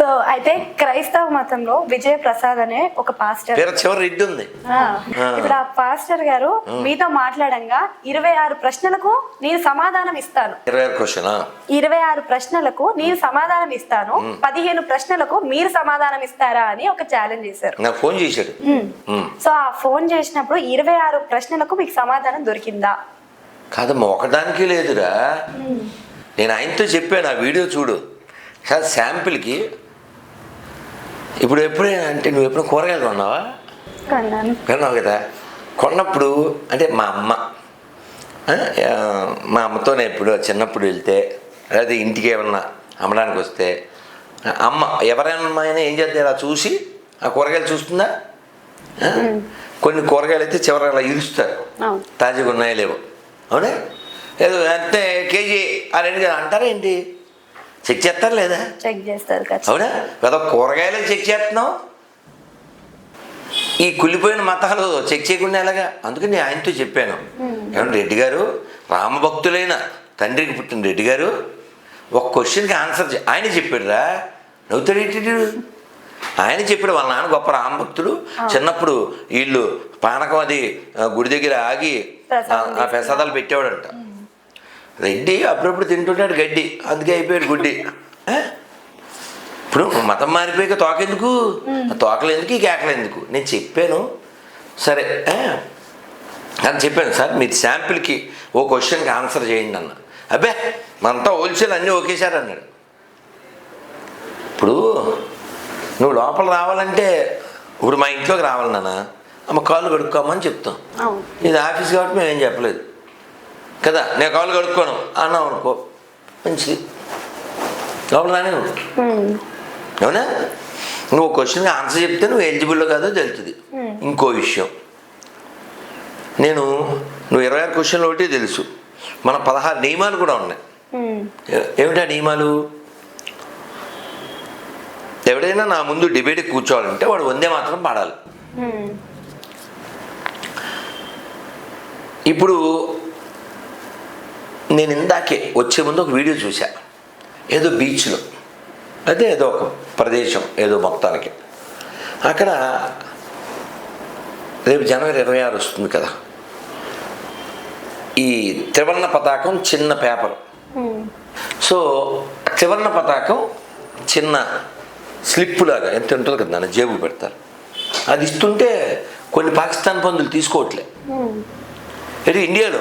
So అయితే క్రైస్తవ మతంలో విజయ ప్రసాద్ అనే ఒక పాస్టర్. చివరి రెడ్డి ఉంది. ఇప్పుడు ఆ పాస్టర్ గారు మీతో మాట్లాడంగా ఇరవై ఆరు ప్రశ్నలకు నేను సమాధానం ఇస్తాను. ఇరవై ఆరు ప్రశ్నలకు నేను సమాధానం ఇస్తాను. పదిహేను ప్రశ్నలకు మీరు సమాధానం ఇస్తారా అని ఒక ఛాలెంజ్ చేశారు. ఫోన్ చేశాడు. సో ఆ ఫోన్ చేసినప్పుడు ఇరవై ఆరు ప్రశ్నలకు మీకు సమాధానం దొరికిందా? కాదమ్మా ఒకదానికి లేదురా. నేను ఆయనతో చెప్పాను ఆ వీడియో చూడు. కాదు శాంపిల్కి ఇప్పుడు ఎప్పుడైనా అంటే నువ్వు ఎప్పుడు కూరగాయలు కొన్నావా? కొన్నాను. కొన్నావు కదా. కొన్నప్పుడు అంటే మా అమ్మ మా అమ్మతోనే ఎప్పుడు చిన్నప్పుడు వెళ్తే లేదా ఇంటికి ఏమన్నా అమ్మడానికి వస్తే అమ్మ ఎవరైనా అయినా ఏం చేస్తే ఇలా చూసి ఆ కూరగాయలు చూస్తుందా? కొన్ని కూరగాయలు అయితే చివరి అలా ఇరుస్తారు. తాజాగా ఉన్నాయో లేవో. అవునా? లేదు అంటే కేజీ ఆ రెండు అంటారా ఏంటి? చెక్ చేస్తారు లేదా? చెక్ చేస్తారు అవునా? కదా కూరగాయలు చెక్ చేస్తున్నావు? ఈ కుళ్ళిపోయిన మతాలు చెక్ చేయకుండా ఎలాగా? అందుకని నేను ఆయనతో చెప్పాను. ఏమంటే రెడ్డి గారు? రామభక్తులైన తండ్రికి పుట్టిన రెడ్డి గారు. ఒక క్వశ్చన్కి ఆన్సర్ ఆయన చెప్పాడురా. నవ్వుతాడు ఆయన చెప్పాడు వాళ్ళ నాన్న గొప్ప రామభక్తుడు చిన్నప్పుడు వీళ్ళు పానకం అది గుడి దగ్గర ఆగి ఆ ప్రసాదాలు పెట్టేవాడంట. రెడ్డి అప్పుడప్పుడు తింటుంటాడు గడ్డి. అందుకే అయిపోయాడు గుడ్డి? ఇప్పుడు మతం మారిపోయాక తోకెందుకు? తోకలు ఎందుకు? ఈ కేకలు ఎందుకు? నేను చెప్పాను. సరే? అని చెప్పాను సార్ మీరు శాంపిల్కి ఓ క్వశ్చన్కి ఆన్సర్ చేయండి అన్న. అబ్బే మనతో హోల్సేల్ అన్నీ ఒకేసారి అన్నాడు ఇప్పుడు నువ్వు లోపల రావాలంటే ఇప్పుడు మా ఇంట్లోకి రావాలి నాన్న. అమ్మ కాళ్ళు కడుక్కోమని చెప్తాం. ఇది ఆఫీస్ కాబట్టి మేము ఏం చెప్పలేదు. కదా నేను కాళ్ళు కడుక్కోను. అన్నావు అనుకో మంచిది. లోపల రానే. అవునా నువ్వు క్వశ్చన్కి ఆన్సర్ చెప్తే నువ్వు ఎలిజిబుల్ కాదో తెలుస్తుంది. ఇంకో విషయం. నేను నువ్వు ఇరవై ఆరు క్వశ్చన్లు ఒకటి తెలుసు. మన పదహారు నియమాలు కూడా ఉన్నాయి. ఏమిటా నియమాలు? ఎవడైనా నా ముందు డిబేట్కి కూర్చోవాలంటే వాడు వందే మాత్రం పాడాలి. ఇప్పుడు నేను ఇందాకే వచ్చే ముందు ఒక వీడియో చూసా ఏదో బీచ్లో. అదే ఏదో ఒక ప్రదేశం ఏదో మొత్తానికి. అక్కడ రేపు జనవరి ఇరవై ఆరు వస్తుంది కదా. ఈ త్రివర్ణ పతాకం చిన్న పేపర్. ఉమ్. సో త్రివర్ణ పతాకం చిన్న స్లిప్ లాగా ఎంత ఉంటుందో కదా నాన్న జేబు పెడతారు. అది ఇస్తుంటే కొన్ని పాకిస్తాన్ పందులు తీసుకోవట్లే. ఇది ఇండియాలో?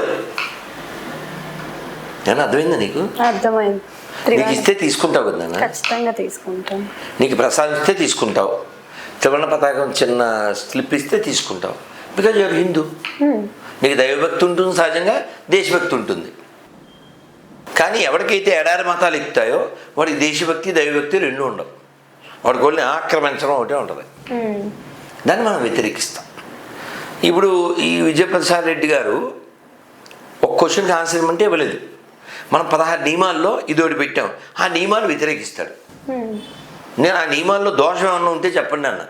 నేను అర్థమైందా నీకు? అర్థమైంది. నీకు ఇస్తే తీసుకుంటావు కదా ఖచ్చితంగా తీసుకుంటాం. నీకు ప్రసాదం ఇస్తే తీసుకుంటావు. త్రివర్ణ పతాకం చిన్న స్లిప్ ఇస్తే తీసుకుంటావు. Because you are Hindu. నీకు దైవభక్తి ఉంటుంది సహజంగా దేశభక్తి ఉంటుంది. కానీ ఎవరికైతే ఎడారి మతాలు ఎక్కుతాయో వాడికి దేశభక్తి దైవభక్తి రెండు ఉండవు. వాడికి వాళ్ళని ఆక్రమించడం ఒకటే ఉంటుంది. దాన్ని మనం వ్యతిరేకిస్తాం. ఇప్పుడు ఈ విజయప్రసాద్ రెడ్డి గారు ఒక క్వశ్చన్కి ఆన్సర్ ఇవ్వమంటే ఇవ్వలేదు. మనం పదహారు నియమాల్లో ఇది ఒకటి పెట్టాం. ఆ నియమాలు వ్యతిరేకిస్తాడు. ఉమ్. నేను ఆ నియమాల్లో దోషం ఏమన్నా ఉంటే చెప్పండి అన్న.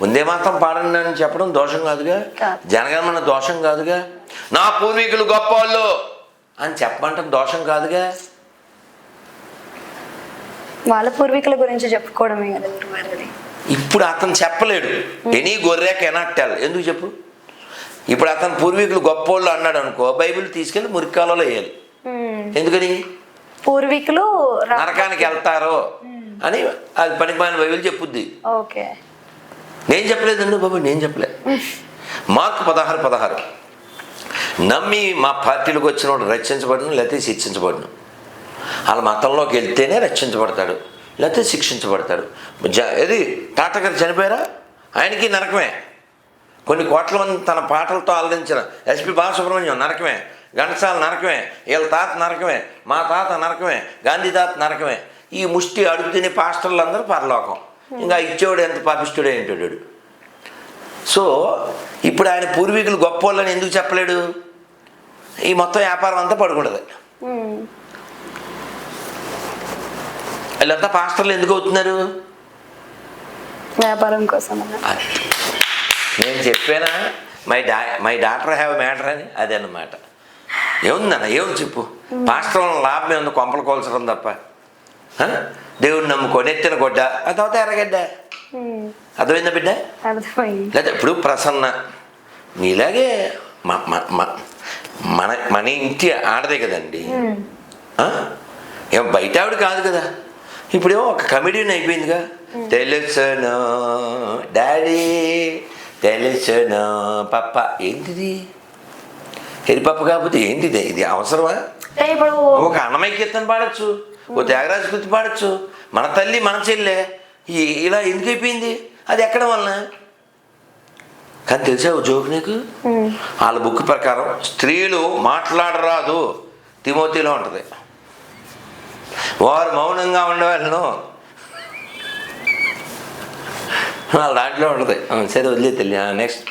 ముందే మాత్రం పాడండి అని చెప్పడం దోషం కాదుగా? కాదు. జనగణమన దోషం కాదుగా? నా పూర్వీకులు గొప్పవాళ్ళు అని చెప్పమంటాం దోషం కాదుగా? వాళ్ళ పూర్వీకుల గురించి చెప్పుకోవడమే కదా ఇప్పుడు అతను చెప్పలేడు. ఎనీ గొర్రె కెనాట్ టెల్. ఎందుకు చెప్పు? ఇప్పుడు అతను పూర్వీకులు గొప్పోళ్ళు అన్నాడు అనుకో బైబిల్ తీసుకెళ్ళి మురికాలలో వేయాలి. ఎందుకని? పూర్వీకులు నరకానికి వెళ్తారో అని అది పనికిమాలిన బైబిల్ చెప్పుద్ది. ఓకే. నేను చెప్పలేదండి బాబు నేను చెప్పలే. మార్క్ పదహారు పదహారు. నమ్మి మా పార్టీలోకి వచ్చిన వాడు రక్షించబడిన లేకపోతే శిక్షించబడిన. వాళ్ళ మతంలోకి వెళ్తేనే రక్షించబడతాడు లేకపోతే శిక్షించబడతాడు. ఇది టాటా గారు చనిపోయారా? ఆయనకి నరకమే. కొన్ని కోట్ల మంది తన పాటలతో ఆలరించిన ఎస్పి బాలసుబ్రహ్మణ్యం నరకమే. ఘంటసాల నరకమే వీళ్ళ తాత నరకమే మా తాత నరకమే గాంధీ తాత నరకమే. ఈ ముష్టి అడుగు తినే పాస్టర్లు అందరూ పరలోకం. ఇంకా ఇచ్చేవాడు ఎంత పాపిస్తుడే ఏంటాడు సో ఇప్పుడు ఆయన పూర్వీకులు గొప్ప వాళ్ళని ఎందుకు చెప్పలేడు? ఈ మొత్తం వ్యాపారం అంతా పడుకుంటుంది. వీళ్ళంతా పాస్టర్లు ఎందుకు అవుతున్నారు? వ్యాపారం కోసం. నేను చెప్పానా మై డా మై డాక్టర్ హ్యావ్ మ్యాటర్ అని అదే అన్నమాట ఏముందన్న? ఏముంది చెప్పు? పాస్టర్ వల్ల లాభం ఏముంది కొంపలు కోల్చడం తప్ప. ఆ? దేవుడిని నమ్ముకో నెత్తిన గొడ్డ ఆ తర్వాత ఎర్రగడ్డ. అర్థమైందా బిడ్డ? లేదా ఇప్పుడు ప్రసన్న. మీలాగే మ- మ- మ- మన మన ఇంటి ఆడదే కదండి? ఏం బయట ఆవిడ కాదు కదా. ఇప్పుడేమో ఒక కమెడియన్ అయిపోయిందిగా. తెలుసును డాడీ? తెలుసును పప్ప. ఏంటిది? ఎరి పప్ప కాకపోతే ఏంటిది ఇది? అవసరమా? ఒక అన్నమయ్య కీర్తన పాడచ్చు ఓ త్యాగరాజ కృతి పాడచ్చు. మన తల్లి మన చెల్లె ఇలా ఎందుకు అయిపోయింది? అది ఎక్కడ వలన? కానీ తెలిసా ఓ జోక్ నీకు? వాళ్ళ బుక్ ప్రకారం స్త్రీలు మాట్లాడరాదు. తిమోతిలో ఉంటుంది. వారు మౌనంగా ఉండవాళ్ళను వాళ్ళ దాంట్లో ఉంటుంది. సరే వదిలే తెలియ నెక్స్ట్